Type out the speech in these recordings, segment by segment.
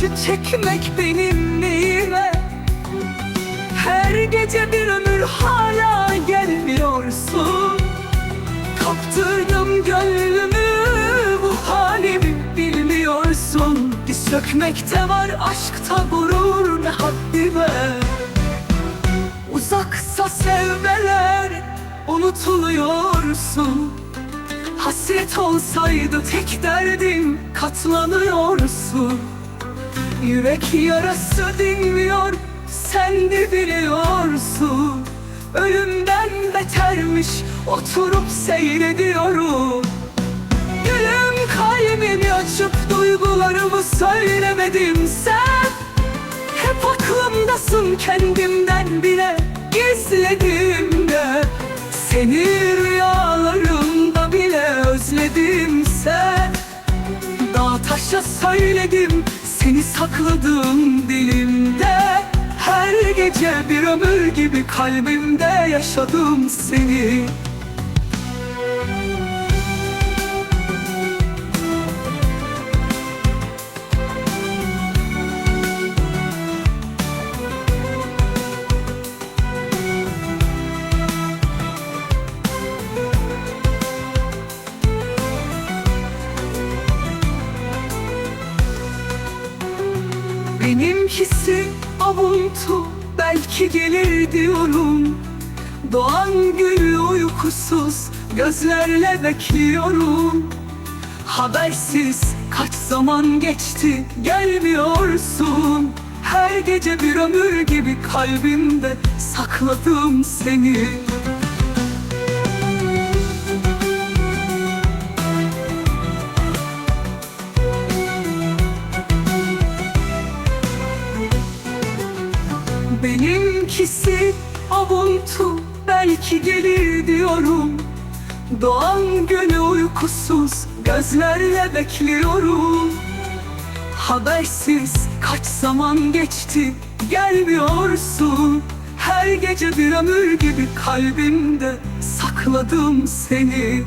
acı çekmek benim neyime? Her gece bir ömür hala gelmiyorsun. Kaptırdım gönlümü bu halimi bilmiyorsun. Bir sökmekte var aşkta gurur ne haddime? Uzaksa sevmeler unutuluyorsun. Hasret olsaydı tek derdim katlanıyorsun Yürek yarası dinmiyor sen de biliyorsun. Ölümden betermiş oturup seyrediyorum. Gülüm kalbimi açıp duygularımı söylemedim. Sen Hep aklımdasın kendimden bile gizledim de. Seni rüyalarımda bile özledim. Sen Dağ taşa söyledim seni sakladım dilimde. Her gece bir ömür gibi kalbimde yaşadım seni Benimkisi avuntu belki gelir diyorum. Doğan gül uykusuz gözlerle bekliyorum. Habersiz kaç zaman geçti gelmiyorsun. Her gece bir ömür gibi kalbimde sakladım seni Benimkisi. Avuntu belki gelir diyorum. Doğan günü uykusuz gözlerle bekliyorum. Habersiz kaç zaman geçti gelmiyorsun. Her gece bir ömür gibi kalbimde sakladım seni.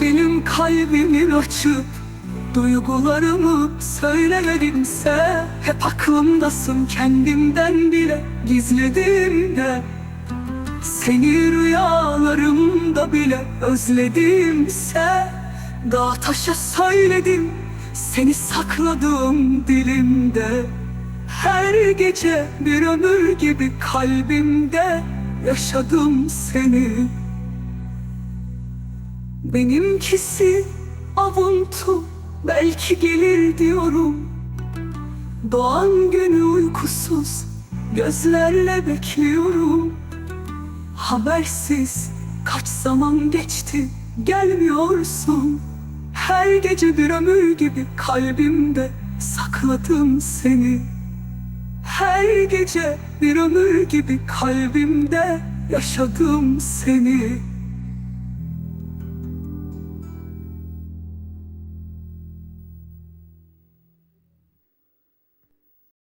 Benim kalbimi açıp Duygularımı söylemedimse Hep aklımdasın kendimden bile gizledim de. Seni rüyalarımda bile özledimse Dağ taşa söyledim seni sakladım dilimde. Her gece bir ömür gibi kalbimde yaşadım seni. Benimkisi avuntu belki gelir diyorum. Doğan günü uykusuz gözlerle bekliyorum. Habersiz kaç zaman geçti gelmiyorsun. Her gece bir ömür gibi kalbimde sakladım seni. Her gece bir ömür gibi kalbimde yaşadım seni